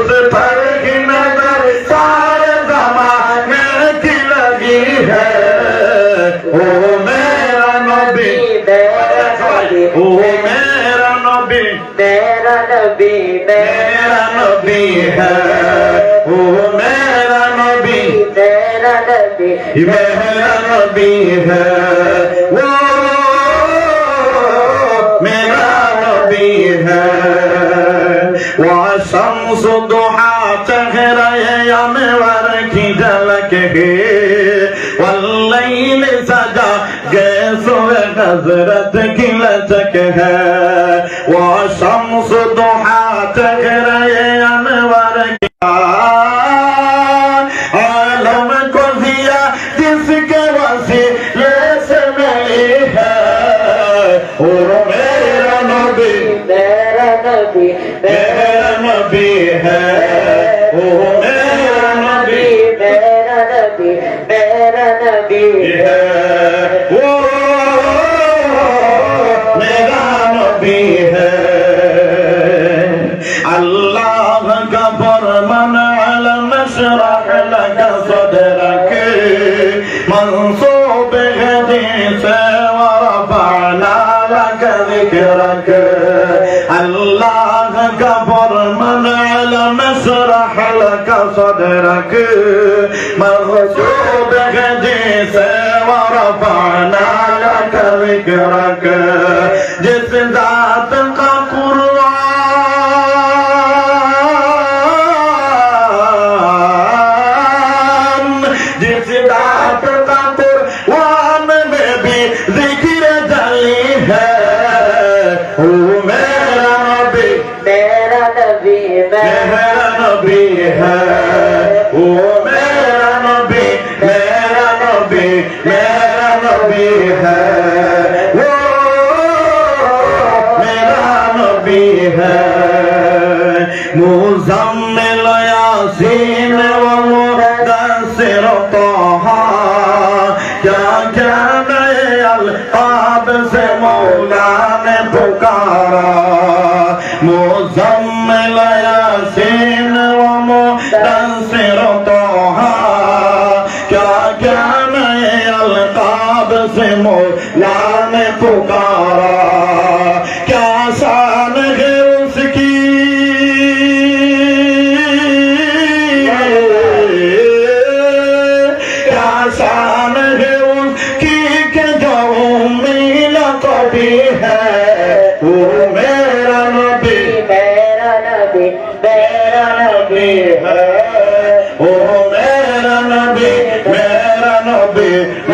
उस पर की नजर सारे जमाने की लगी है ओ मेरा नबी मेरा नबी ओ मेरा नबी मेरा नबी मेरा नबी है ओ मेरा नबी मेरा नबी मेरा नबी है شمس ضحى چهرہ انور کی جھلک ہے واللیل سجا گیسو حضرت کی لچک ہے وہ شمس ضحى چہرہ انور کی عالم کو دیا جس کے وسیلے سے ملی ہے اور میرا نبی میرا نبی میرا بها ومرنا الله كبر من على نشرح لك صدرك منصوب حديثك ورفعنا لك ذكرك الله كبر صدرك مغصوبك جيسا ورفعنا لك ذكرك جس ذات قبل Never. মুজাম্মিল ইয়াসিন ওয়া মুদাসসির তাহা যা জানে আলকাব সে মৌলা নে পুকারা মুজাম্মিল ইয়াসিন ওয়া মুদাসসির তাহা যা জানে আলকাব সে মৌলা নে পুকারা। नबी है तू मेरा नबी मेरा नबी मेरा नबी है ओ मेरा नबी मेरा नबी